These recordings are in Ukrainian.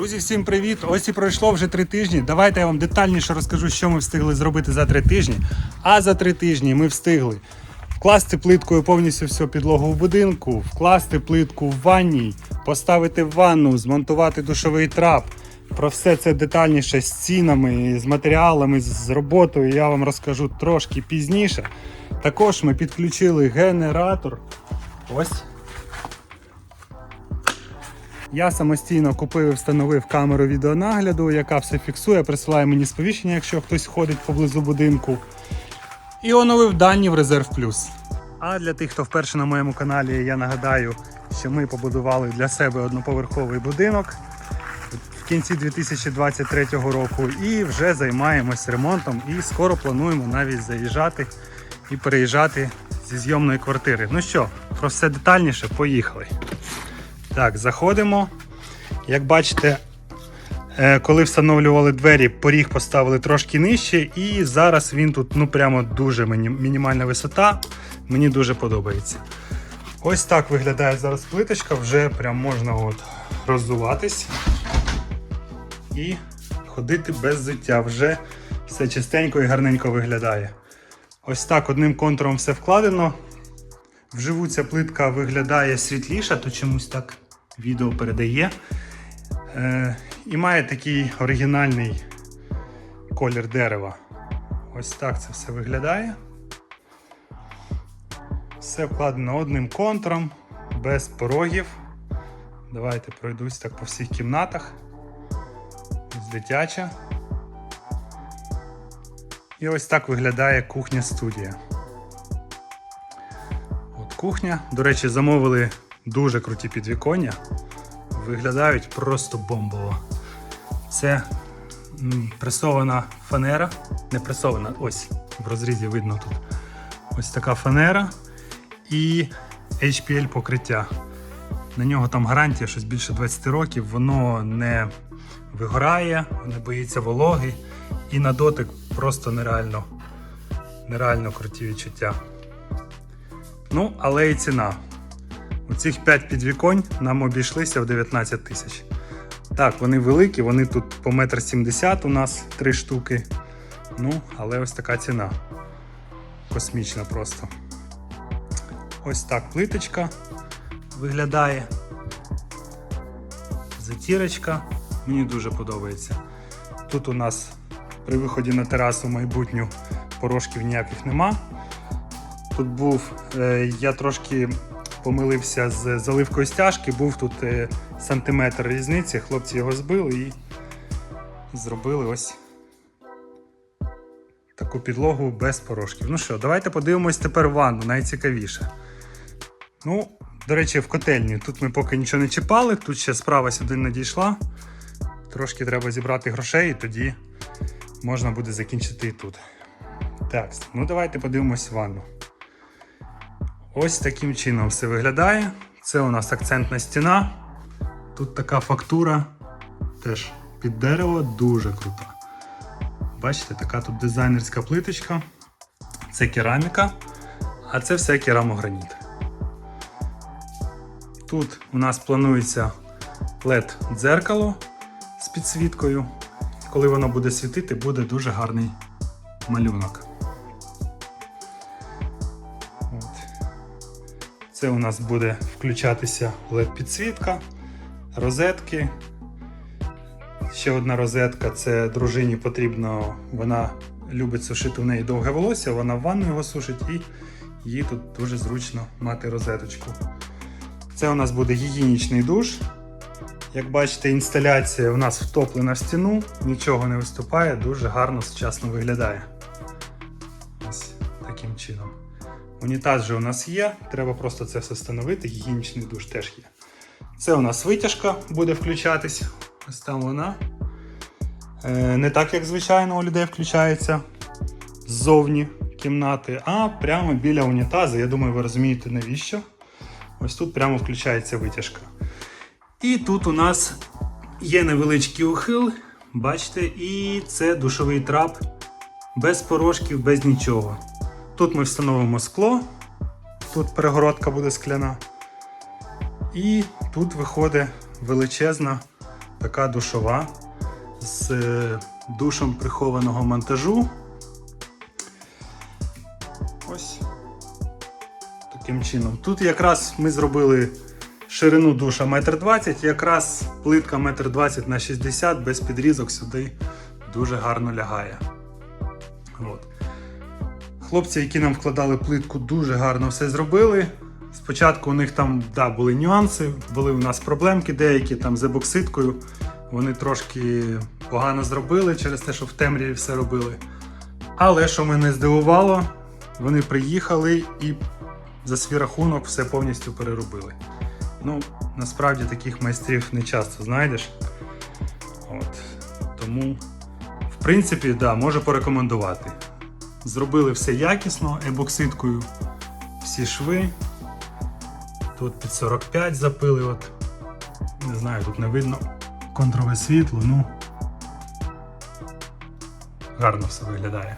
Друзі, всім привіт! Ось і пройшло вже три тижні. Давайте я вам детальніше розкажу, що ми встигли зробити за три тижні. А за три тижні ми встигли вкласти плиткою повністю всю підлогу в будинку, вкласти плитку в ванній, поставити ванну, змонтувати душовий трап. Про все це детальніше з цінами, з матеріалами, з роботою я вам розкажу трошки пізніше. Також ми підключили генератор. Ось я самостійно купив і встановив камеру відеонагляду, яка все фіксує, присилає мені сповіщення, якщо хтось ходить поблизу будинку. І оновив дані в Резерв Плюс. А для тих, хто вперше на моєму каналі, я нагадаю, що ми побудували для себе одноповерховий будинок в кінці 2023 року і вже займаємось ремонтом. І скоро плануємо навіть заїжджати і переїжджати зі зйомної квартири. Ну що, про все детальніше, поїхали. Так, заходимо. Як бачите, е, коли встановлювали двері, поріг поставили трошки нижче, і зараз він тут ну прямо дуже мінімальна висота. Мені дуже подобається. Ось так виглядає зараз плиточка, вже прям можна от роззуватись і ходити без взуття. Вже все чистенько і гарненько виглядає. Ось так одним контуром все вкладено. Вживу ця плитка виглядає світліша, то чомусь так відео передає. Е, і має такий оригінальний колір дерева. Ось так це все виглядає. Все вкладено одним контуром, без порогів. Давайте пройдусь так по всіх кімнатах. Ось дитяча. І ось так виглядає кухня-студія. От кухня. До речі, замовили дуже круті підвіконня. Виглядають просто бомбово. Це пресована фанера. Не пресована, ось в розрізі видно тут. Ось така фанера і HPL покриття. На нього там гарантія щось більше 20 років, воно не вигорає, не боїться вологи і на дотик просто нереально, нереально круті відчуття. Ну, але і ціна. Цих 5 підвіконь нам обійшлися в 19 тисяч. Так, вони великі, вони тут по 1,70 м у нас 3 штуки. Ну, але ось така ціна. Космічна просто. Ось так плиточка виглядає. Затірочка. Мені дуже подобається. Тут у нас при виході на терасу майбутню порожків ніяких нема. Тут був, е, я трошки помилився з заливкою стяжки, був тут е, сантиметр різниці, хлопці його збили і зробили ось таку підлогу без порошків. Ну що, давайте подивимось тепер ванну, найцікавіше. Ну, до речі, в котельні. Тут ми поки нічого не чіпали, тут ще справа сюди надійшла. Трошки треба зібрати грошей і тоді можна буде закінчити і тут. Так, ну давайте подивимось ванну. Ось таким чином все виглядає. Це у нас акцентна стіна. Тут така фактура теж під дерево, дуже крута. Бачите, така тут дизайнерська плиточка. Це кераміка, а це все керамограніт. Тут у нас планується LED дзеркало з підсвіткою. Коли воно буде світити, буде дуже гарний малюнок. Це у нас буде включатися LED підсвітка, розетки. Ще одна розетка це дружині потрібно, вона любить сушити в неї довге волосся, вона в ванну його сушить і їй тут дуже зручно мати розеточку. Це у нас буде гігієнічний душ. Як бачите, інсталяція у нас втоплена в стіну, нічого не виступає, дуже гарно, сучасно виглядає. Ось таким чином. Унітаз же у нас є, треба просто це все встановити, гігієнічний душ теж є. Це у нас витяжка буде включатись. Ось там вона. Е, Не так, як звичайно у людей включається ззовні кімнати, а прямо біля унітазу. Я думаю, ви розумієте навіщо. Ось тут прямо включається витяжка. І тут у нас є невеличкий ухил, бачите, і це душовий трап без порошків, без нічого. Тут ми встановимо скло, тут перегородка буде скляна. І тут виходить величезна така душова з е, душем прихованого монтажу. Ось таким чином. Тут якраз ми зробили ширину душа 1,20 м, якраз плитка 1,20 м на 60 без підрізок сюди дуже гарно лягає. От. Хлопці, які нам вкладали плитку, дуже гарно все зробили. Спочатку у них там да, були нюанси, були у нас проблемки деякі там з ебокситкою. Вони трошки погано зробили через те, що в темряві все робили. Але що мене здивувало, вони приїхали і за свій рахунок все повністю переробили. Ну, насправді таких майстрів не часто знайдеш. От. Тому, в принципі, да, можу порекомендувати. Зробили все якісно, ебокситкою всі шви. Тут під 45 запили, от. Не знаю, тут не видно контрове світло, ну гарно все виглядає.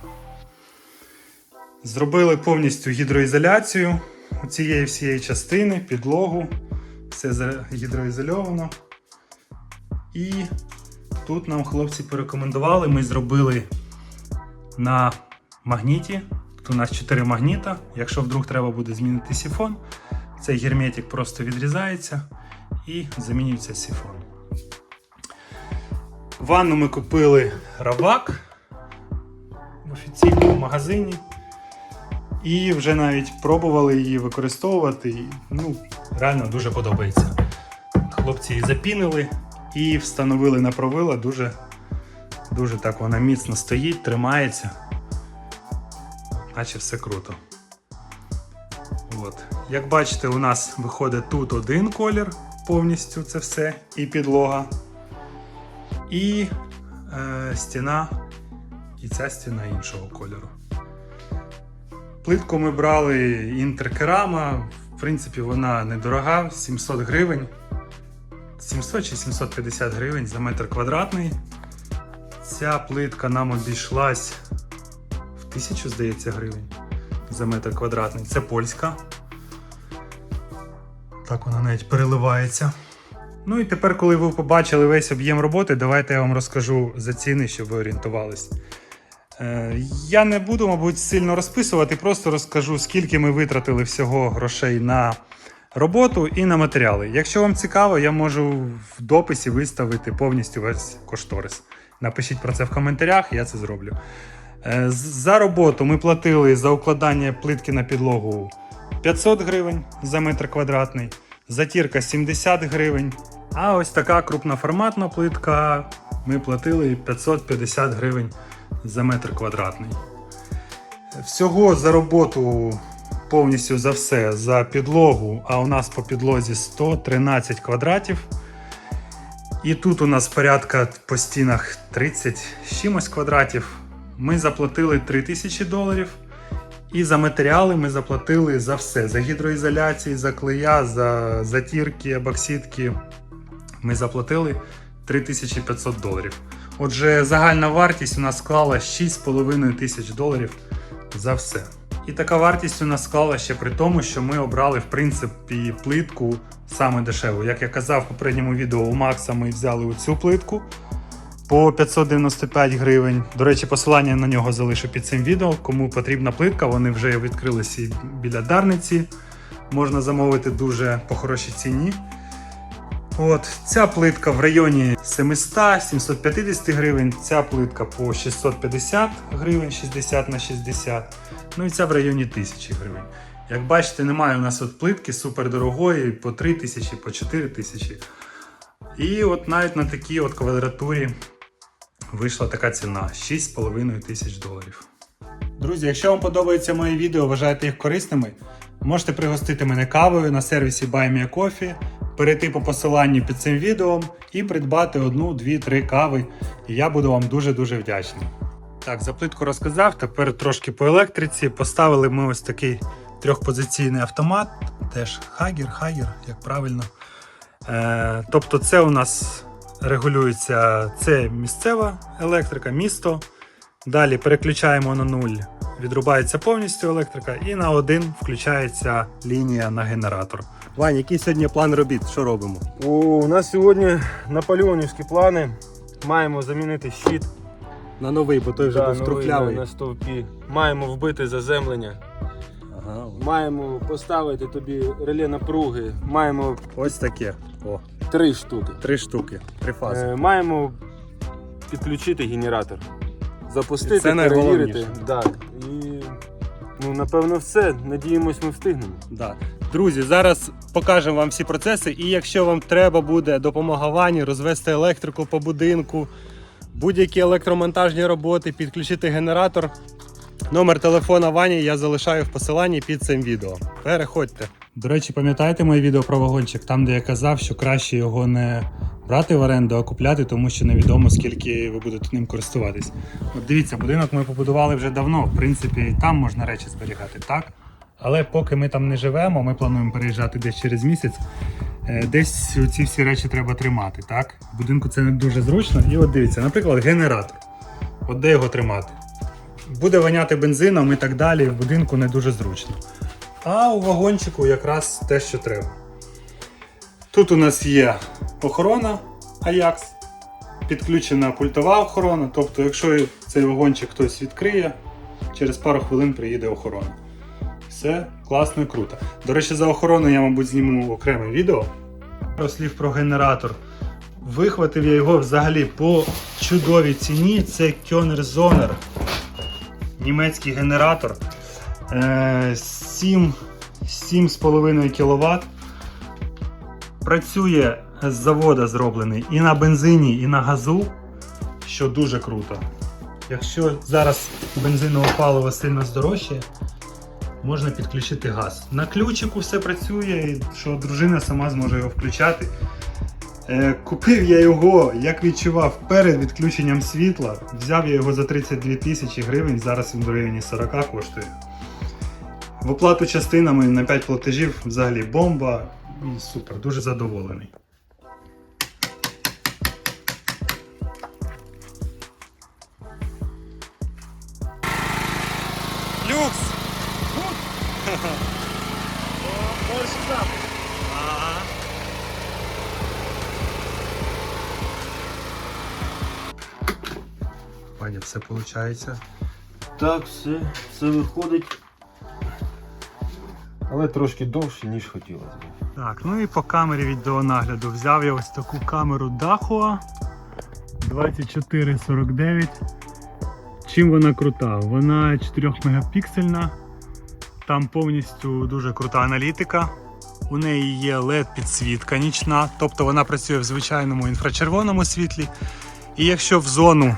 Зробили повністю гідроізоляцію цієї всієї частини, підлогу. Все гідроізольовано. І тут нам хлопці порекомендували, ми зробили на магніті. Тут у нас 4 магніта. Якщо вдруг треба буде змінити сифон, цей герметик просто відрізається і замінюється сифон. Ванну ми купили Равак в офіційному магазині. І вже навіть пробували її використовувати. Ну, реально дуже подобається. Хлопці її запінили і встановили на провила. Дуже, дуже так вона міцно стоїть, тримається. Наче все круто. От. Як бачите, у нас виходить тут один колір повністю це все, і підлога, і е, стіна, і ця стіна іншого кольору. Плитку ми брали інтеркерама. В принципі, вона недорога, 700 гривень. 700 чи 750 гривень за метр квадратний. Ця плитка нам обійшлась 1000, здається, гривень за метр квадратний. Це польська. Так вона навіть переливається. Ну і тепер, коли ви побачили весь об'єм роботи, давайте я вам розкажу за ціни, щоб ви орієнтувались. Е, Я не буду, мабуть, сильно розписувати, просто розкажу, скільки ми витратили всього грошей на роботу і на матеріали. Якщо вам цікаво, я можу в дописі виставити повністю весь кошторис. Напишіть про це в коментарях, я це зроблю. Е, За роботу ми платили за укладання плитки на підлогу 500 гривень за метр квадратний, затірка 70 гривень. А ось така крупноформатна плитка ми платили 550 гривень за метр квадратний. Всього за роботу повністю за все, за підлогу, а у нас по підлозі 113 квадратів. І тут у нас порядка по стінах 30 з чимось квадратів. Ми заплатили 3000 доларів. І за матеріали ми заплатили за все: за гідроізоляції, за клея, за затірки, бокситки. Ми заплатили 3500 доларів. Отже, загальна вартість у нас склала 6,5 тисяч доларів за все. І така вартість у нас склала ще при тому, що ми обрали в принципі плитку саме дешеву. Як я казав в попередньому відео, у Макса ми взяли оцю плитку по 595 гривень. До речі, посилання на нього залишу під цим відео. Кому потрібна плитка, вони вже відкрилися біля Дарниці. Можна замовити дуже по хорошій ціні. От, ця плитка в районі 700-750 гривень, ця плитка по 650 гривень, 60 на 60, ну і ця в районі 1000 гривень. Як бачите, немає у нас от плитки супердорогої по 3 тисячі, по 4 тисячі. І от навіть на такій от квадратурі вийшла така ціна 6,5 тисяч доларів. Друзі, якщо вам подобається мої відео, вважаєте їх корисними, можете пригостити мене кавою на сервісі Buy Me a Coffee, перейти по посиланню під цим відео і придбати одну, дві, три кави. І я буду вам дуже-дуже вдячний. Так, за плитку розказав. Тепер трошки по електриці. Поставили ми ось такий трьохпозиційний автомат. Теж хагер, хагер, як правильно. Е, тобто, це у нас регулюється це місцева електрика, місто. Далі переключаємо на нуль відрубається повністю електрика, і на один включається лінія на генератор. Вань, який сьогодні план робіт? Що робимо? О, у нас сьогодні наполеонівські плани. Маємо замінити щит На новий, бо той вже да, був новий трухлявий. на, на стовпі. Маємо вбити заземлення. Ага. Маємо поставити тобі реле напруги. Маємо Ось таке. О, три штуки. три штуки. Три фази. Е, маємо підключити генератор. Запустити, це перевірити. найголовніше. Так. І ну, напевно все. Надіємось, ми встигнемо. Да. Друзі, зараз покажемо вам всі процеси. І якщо вам треба буде допомога Вані розвести електрику по будинку, будь-які електромонтажні роботи, підключити генератор. Номер телефона Вані я залишаю в посиланні під цим відео. Переходьте. До речі, пам'ятаєте моє відео про вагончик, там де я казав, що краще його не брати в оренду, а купляти, тому що невідомо скільки ви будете ним користуватись. От дивіться, будинок ми побудували вже давно. В принципі, там можна речі зберігати, так? Але поки ми там не живемо, ми плануємо переїжджати десь через місяць. е, Десь ці всі речі треба тримати, так? В будинку це не дуже зручно. І от дивіться, наприклад, генератор. От де його тримати? Буде воняти бензином і так далі, в будинку не дуже зручно. А у вагончику якраз те, що треба. Тут у нас є охорона Ajax, підключена пультова охорона. Тобто, якщо цей вагончик хтось відкриє, через пару хвилин приїде охорона. Все класно і круто. До речі, за охорону я, мабуть, зніму окреме відео. Пару слів про генератор. Вихватив я його взагалі по чудовій ціні. Це Kioner Zoner. Німецький генератор. Е, 7 7,5 кВт. Працює з завода зроблений і на бензині, і на газу, що дуже круто. Якщо зараз бензинове паливо сильно здорожчає, можна підключити газ. На ключику все працює, що дружина сама зможе його включати. Е, Купив я його, як відчував, перед відключенням світла. Взяв я його за 32 тисячі гривень, зараз він в районі 40 коштує. В оплату частинами на 5 платежів взагалі бомба і супер, дуже задоволений. Люкс! Пані, все виходить. Так, все, все виходить. Але трошки довше, ніж хотілося б. Так, ну і по камері відеонагляду взяв я ось таку камеру Dahua 2449. Чим вона крута? Вона 4 мегапіксельна, там повністю дуже крута аналітика. У неї є LED-підсвітка нічна, тобто вона працює в звичайному інфрачервоному світлі. І якщо в зону,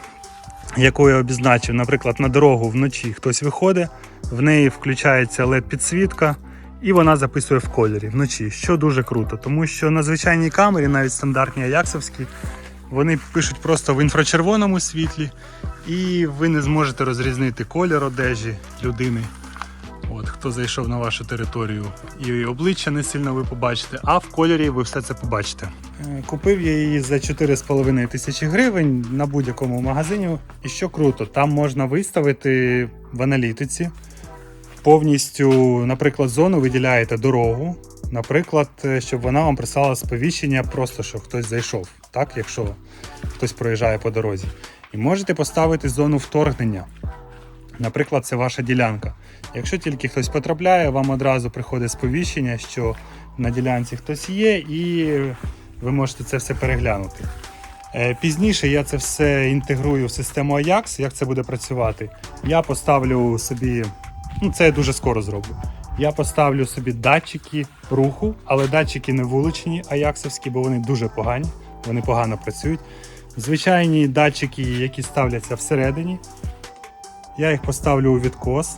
яку я обізначив, наприклад, на дорогу вночі хтось виходить, в неї включається LED-підсвітка, і вона записує в кольорі вночі, що дуже круто, тому що на звичайній камері, навіть стандартній аяксовській, вони пишуть просто в інфрачервоному світлі, і ви не зможете розрізнити колір одежі людини. От, хто зайшов на вашу територію, і обличчя не сильно ви побачите, а в кольорі ви все це побачите. Е, Купив я її за 4,5 тисячі гривень на будь-якому магазині. І що круто, там можна виставити в аналітиці повністю, наприклад, зону виділяєте дорогу, наприклад, е, щоб вона вам прислала сповіщення, просто що хтось зайшов, так, якщо хтось проїжджає по дорозі. І можете поставити зону вторгнення. Наприклад, це ваша ділянка. Якщо тільки хтось потрапляє, вам одразу приходить сповіщення, що на ділянці хтось є, і ви можете це все переглянути. Е, Пізніше я це все інтегрую в систему Ajax. Як це буде працювати? Я поставлю собі, ну це я дуже скоро зроблю. Я поставлю собі датчики руху, але датчики не вуличні аяксовські, бо вони дуже погані, вони погано працюють. Звичайні датчики, які ставляться всередині, я їх поставлю у відкос.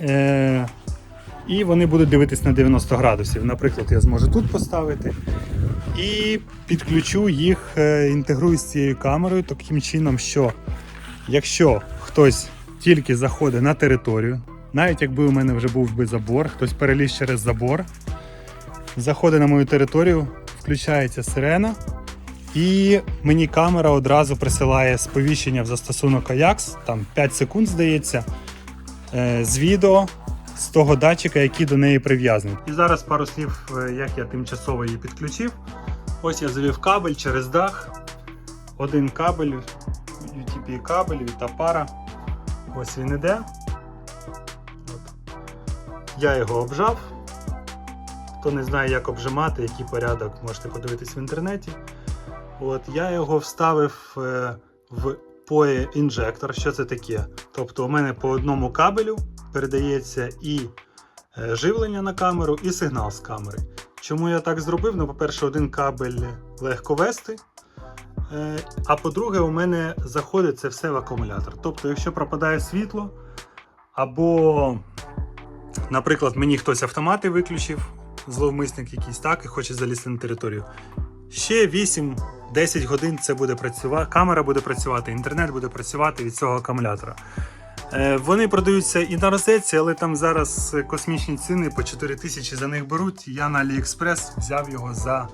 Е, і вони будуть дивитись на 90 градусів. Наприклад, я зможу тут поставити. І підключу їх, е, інтегрую з цією камерою таким чином, що якщо хтось тільки заходить на територію, навіть якби у мене вже був би забор, хтось переліз через забор, заходить на мою територію, включається сирена, і мені камера одразу присилає сповіщення в застосунок Ajax, там 5 секунд здається. е, з відео з того датчика, який до неї прив'язаний. І зараз пару слів, е, як я тимчасово її підключив. Ось я завів кабель через дах. Один кабель, UTP кабель від Апара. Ось він іде. От. Я його обжав. Хто не знає, як обжимати, який порядок, можете подивитись в інтернеті. От, я його вставив е, в POE інжектор. Що це таке? Тобто, у мене по одному кабелю передається і е, живлення на камеру, і сигнал з камери. Чому я так зробив? Ну, по-перше, один кабель легко вести. Е, А по-друге, у мене заходить це все в акумулятор. Тобто, якщо пропадає світло, або, наприклад, мені хтось автомати виключив, зловмисник якийсь так, і хоче залізти на територію. Ще 8-10 годин це буде працювати, камера буде працювати, інтернет буде працювати від цього акумулятора. Е, Вони продаються і на розетці, але там зараз космічні ціни по 4 тисячі за них беруть. Я на AliExpress взяв його за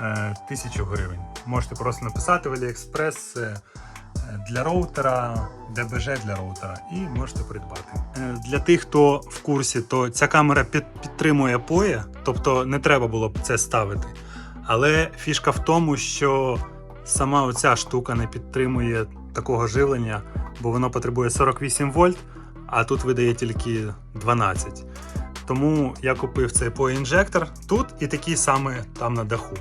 е, 1000 гривень. Можете просто написати в AliExpress е, для роутера, ДБЖ для роутера, і можете придбати. Е, Для тих, хто в курсі, то ця камера підтримує POE, тобто не треба було б це ставити. Але фішка в тому, що сама оця штука не підтримує такого живлення, бо воно потребує 48 вольт, а тут видає тільки 12. Тому я купив цей POE-інжектор тут і такий саме там на даху.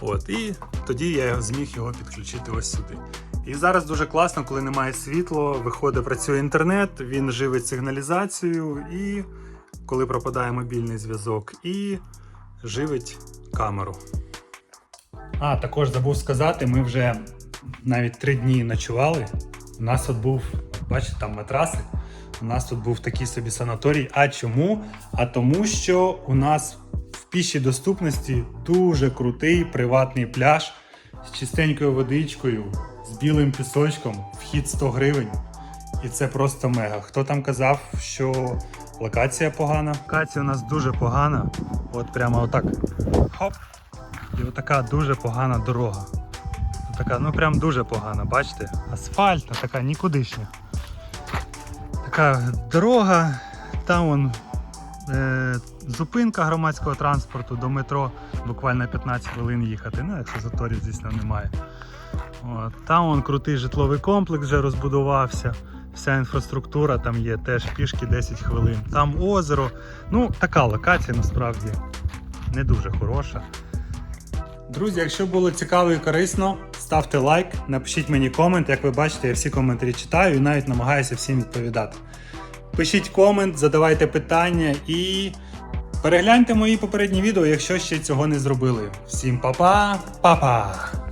От, і тоді я зміг його підключити ось сюди. І зараз дуже класно, коли немає світла, виходить, працює інтернет, він живить сигналізацію, і коли пропадає мобільний зв'язок, і живить камеру. А, також забув сказати, ми вже навіть три дні ночували. У нас тут був, бачите, там матраси. У нас тут був такий собі санаторій. А чому? А тому, що у нас пішій доступності дуже крутий приватний пляж з чистенькою водичкою, з білим пісочком, вхід 100 гривень. І це просто мега. Хто там казав, що локація погана? Локація у нас дуже погана. От прямо отак. Хоп. І отака дуже погана дорога. Така, ну прям дуже погана, бачите? Асфальтна, така нікудишня. Така дорога, там вон зупинка громадського транспорту до метро буквально 15 хвилин їхати. Ну, якщо заторів, звісно, немає. От, там вон крутий житловий комплекс вже розбудувався. Вся інфраструктура там є, теж пішки 10 хвилин. Там озеро. Ну, така локація насправді не дуже хороша. Друзі, якщо було цікаво і корисно, ставте лайк, напишіть мені комент. Як ви бачите, я всі коментарі читаю і навіть намагаюся всім відповідати. Пишіть комент, задавайте питання і перегляньте мої попередні відео, якщо ще цього не зробили. Всім па-па, па-па!